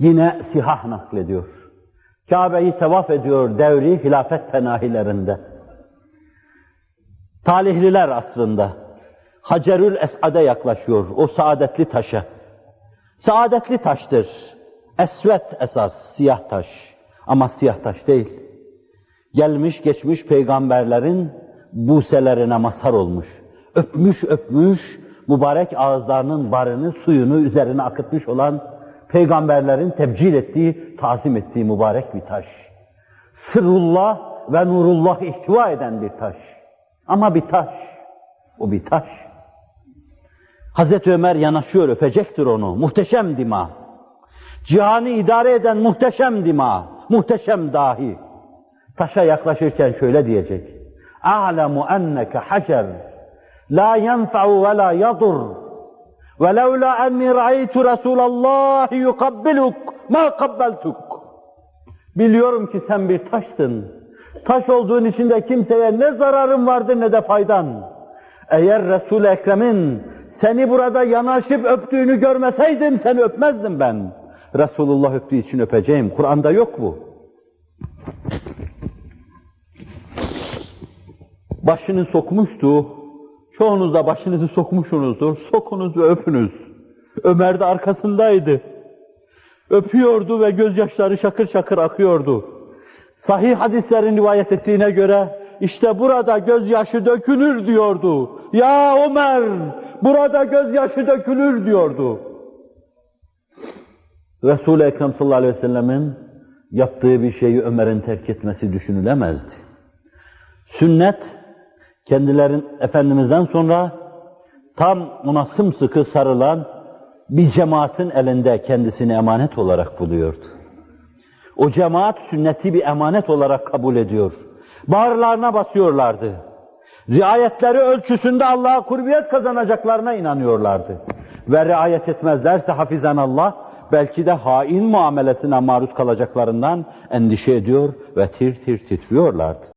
Yine sihah naklediyor. Kabe'yi tevaf ediyor devri hilafet penahilerinde. Talihliler asrında Hacerül Esad'e yaklaşıyor, o saadetli taşa. Saadetli taştır. Esvet esas, siyah taş. Ama siyah taş değil. Gelmiş geçmiş peygamberlerin buselerine mazhar olmuş. Öpmüş öpmüş, mübarek ağızlarının barını, suyunu üzerine akıtmış olan peygamberlerin tebcil ettiği, tazim ettiği mübarek bir taş. Sırrullah ve nurullah ihtiva eden bir taş. Ama bir taş. O bir taş. Hazreti Ömer yanaşıyor, öpecektir onu. Muhteşem dima. Cihanı idare eden muhteşem dima. Muhteşem dahi. Taşa yaklaşırken şöyle diyecek. A'lemu enneke hacer. La yenfa'u ve la yadur. ولولا أني رأيت رسول الله يقبلك ما قبلتك. Biliyorum ki sen bir taşsın. Taş olduğun için de kimseye ne zararın vardır ne de faydan. Eğer Resul-i Ekrem'in seni burada yanaşıp öptüğünü görmeseydim seni öpmezdim ben. Resulullah öptüğü için öpeceğim. Kur'an'da yok bu. Başını sokmuştu. Çoğunuz da başınızı sokmuşsunuzdur. Sokunuz ve öpünüz. Ömer de arkasındaydı. Öpüyordu ve gözyaşları şakır şakır akıyordu. Sahih hadislerin rivayet ettiğine göre işte burada gözyaşı dökülür diyordu. Ya Ömer burada gözyaşı dökülür diyordu. Resul-i Ekrem sallallahu aleyhi ve sellemin yaptığı bir şeyi Ömer'in terk etmesi düşünülemezdi. Sünnet kendilerin Efendimiz'den sonra tam ona sımsıkı sarılan bir cemaatin elinde kendisini emanet olarak buluyordu. O cemaat sünneti bir emanet olarak kabul ediyor. Bağırlarına basıyorlardı. Riayetleri ölçüsünde Allah'a kurbiyet kazanacaklarına inanıyorlardı. Ve riayet etmezlerse hafizan Allah belki de hain muamelesine maruz kalacaklarından endişe ediyor ve tir tir titriyorlardı.